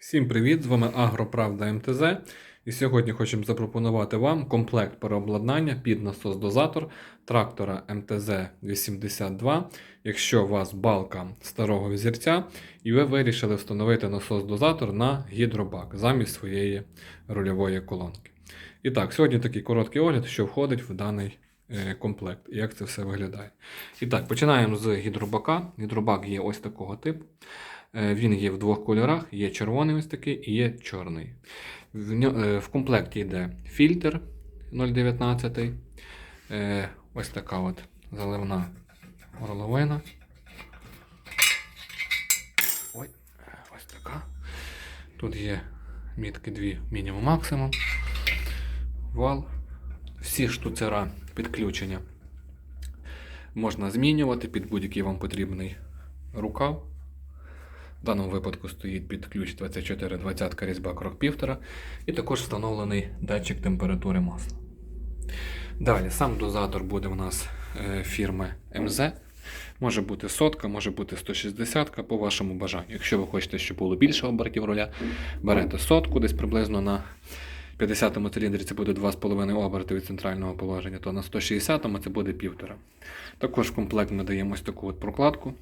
Всім привіт! З вами Агроправда МТЗ. І сьогодні хочемо запропонувати вам комплект переобладнання під насос-дозатор трактора МТЗ-82, якщо у вас балка старого взірця, і ви вирішили встановити насос-дозатор на гідробак замість своєї рульової колонки. І так, сьогодні такий короткий огляд, що входить в даний комплект і як це все виглядає. І так, починаємо з гідробака. Гідробак є ось такого типу. Е, Він є в двох кольорах: є червоний ось такий і є чорний. В, е, комплекті йде фільтр 0,19. е, Ось така от заливна горловина. Ой, е, ось така. Тут є мітки 2 мінімум максимум. Вал. Всі штуцера підключення можна змінювати під будь-який вам потрібний рукав. В даному випадку стоїть під ключ 2420 різьба крок 1,5 і також встановлений датчик температури масла. Далі, сам дозатор буде у нас е, фірми МЗ. Може бути сотка, може бути 160 по вашому бажанню. Якщо ви хочете, щоб було більше обертів руля, берете сотку, десь приблизно на 50-му циліндрі це буде 2,5 оберти від центрального положення, то на 160-му це буде 1,5. Також в комплект ми даємо ось таку от прокладку.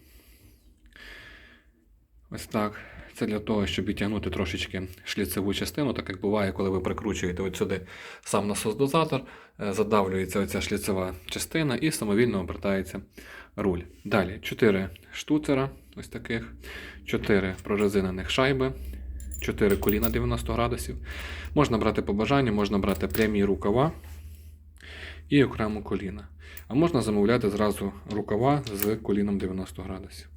Ось так. Це для того, щоб відтягнути трошечки шліцеву частину, так як буває, коли ви прикручуєте от сюди сам насос-дозатор, е, задавлюється оця шліцева частина і самовільно обертається руль. Далі 4 штуцера, ось таких, 4 прорезинених шайби, 4 коліна 90 градусів. Можна брати по бажанню, можна брати прямі рукава і окремо коліна. А можна замовляти зразу рукава з коліном 90 градусів.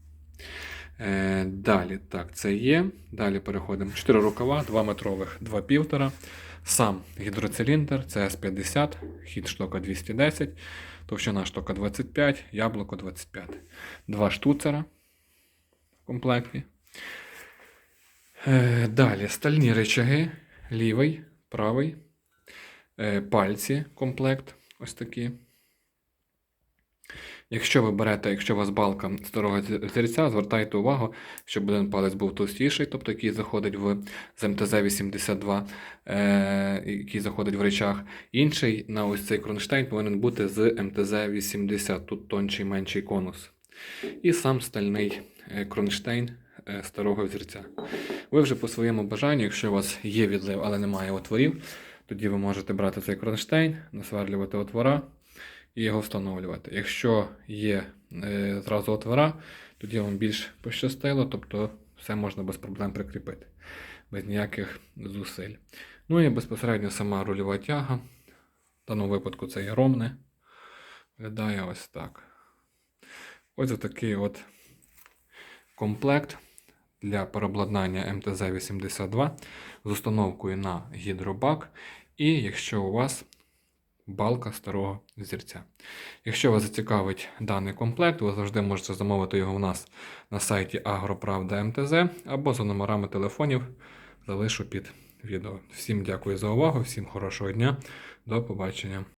Е, далі, так, це є. Далі переходимо. 4 рукава, 2 метрових, 2 півтора. Сам гідроциліндр, це С50, хід штока 210, товщина штока 25, яблуко 25. Два штуцера в комплекті. Е, далі стальні речаги, лівий, правий, е, пальці комплект. Ось такі. Якщо ви берете, якщо у вас балка старого зерця, звертайте увагу, щоб один палець був товстіший, тобто який заходить в з МТЗ-82, е, який заходить в речах. Інший на ось цей кронштейн повинен бути з МТЗ-80, тут тонший менший конус. І сам стальний е, кронштейн старого взірця. Ви вже по своєму бажанню, якщо у вас є відлив, але немає отворів, тоді ви можете брати цей кронштейн, насверлювати отвора і його встановлювати. Якщо є е, зразу отвора, тоді вам більш пощастило, тобто все можна без проблем прикріпити, без ніяких зусиль. Ну і безпосередньо сама рульова тяга. В даному випадку це є ромне. Виглядає ось так. Ось такий от комплект для переобладнання МТЗ-82 з установкою на гідробак. І якщо у вас балка старого зірця. Якщо вас зацікавить даний комплект, ви завжди можете замовити його у нас на сайті Агроправда МТЗ або за номерами телефонів залишу під відео. Всім дякую за увагу, всім хорошого дня, до побачення.